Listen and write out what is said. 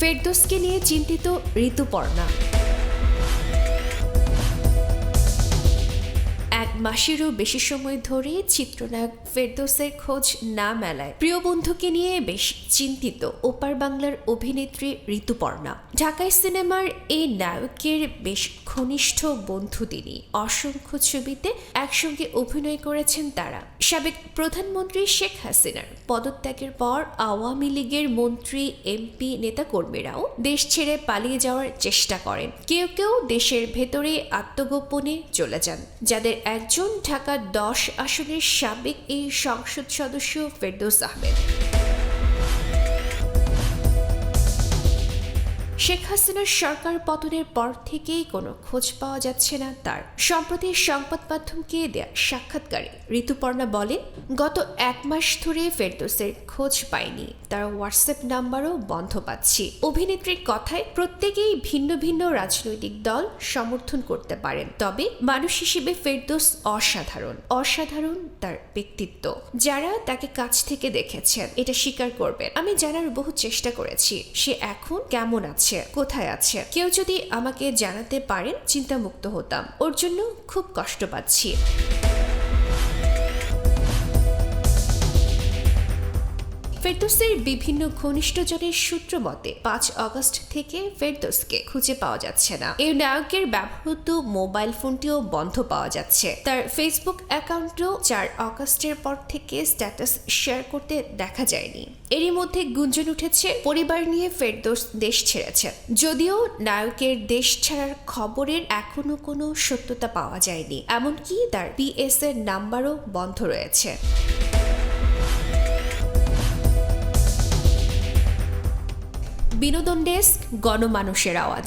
ফেরদোসকে নিয়ে চিন্তিত ঋতুপর্ণা। মাসেরও বেশি সময় ধরে চিত্রনায়ক ফেরদোসের খোঁজ না মেলায়। প্রিয় বন্ধুকে নিয়ে বেশ চিন্তিত ওপার বাংলার অভিনেত্রী ঋতুপর্ণা। ঢাকায় সিনেমার এই নায়কের বেশ ঘনিষ্ঠ বন্ধু তিনি। অসংখ্য ছবিতে একসঙ্গে অভিনয় করেছেন তারা। সাবেক প্রধানমন্ত্রী শেখ হাসিনার পদত্যাগের পর আওয়ামী লীগের মন্ত্রী, এমপি, নেতাকর্মীরাও দেশ ছেড়ে পালিয়ে যাওয়ার চেষ্টা করেন। কেউ কেউ দেশের ভেতরে আত্মগোপনে চলে যান, যাদের একজন ঢাকা দশ আসনের সাবেক এই সংসদ সদস্য ফেরদৌস আহমেদ। শেখ হাসিনার সরকার পতনের পর থেকেই কোনো খোঁজ পাওয়া যাচ্ছে না তার। সম্প্রতি সংবাদ মাধ্যমকে দেয়া সাক্ষাৎকারে ঋতুপর্ণা বলেন, গত এক মাস ধরে ফেরদোসের খোঁজ পাইনি। তার হোয়াটসঅ্যাপ নাম্বারও বন্ধ পাচ্ছি। অভিনেত্রীর কথায় প্রত্যেকেই ভিন্ন ভিন্ন রাজনৈতিক দল সমর্থন করতে পারেন, তবে মানুষ হিসেবে ফেরদৌস অসাধারণ অসাধারণ তার ব্যক্তিত্ব। যারা তাকে কাছ থেকে দেখেছেন, এটা স্বীকার করবেন। আমি জানার বহু চেষ্টা করেছি, সে এখন কেমন আছে? কোথায় আছে? কেউ যদি আমাকে জানাতে পারেন চিন্তামুক্ত হতাম। ওর জন্য খুব কষ্ট পাচ্ছি। ফেরদোসের বিভিন্ন ঘনিষ্ঠজনের সূত্র মতে, পাঁচ অগস্ট থেকে ফেরদোসকে খুঁজে পাওয়া যাচ্ছে না। এই নায়কের ব্যবহৃত মোবাইল ফোনটিও বন্ধ পাওয়া যাচ্ছে। তার ফেসবুক অ্যাকাউন্টও চার অগস্টের পর থেকে স্ট্যাটাস শেয়ার করতে দেখা যায়নি। এরই মধ্যে গুঞ্জন উঠেছে, পরিবার নিয়ে ফেরদোস দেশ ছেড়েছে। যদিও নায়কের দেশ ছাড়ার খবরের এখনও কোনো সত্যতা পাওয়া যায়নি, এমনকি তার পিএস এর নাম্বারও বন্ধ রয়েছে। বিনোদন ডেস্ক গণমানুষের আওয়াজ।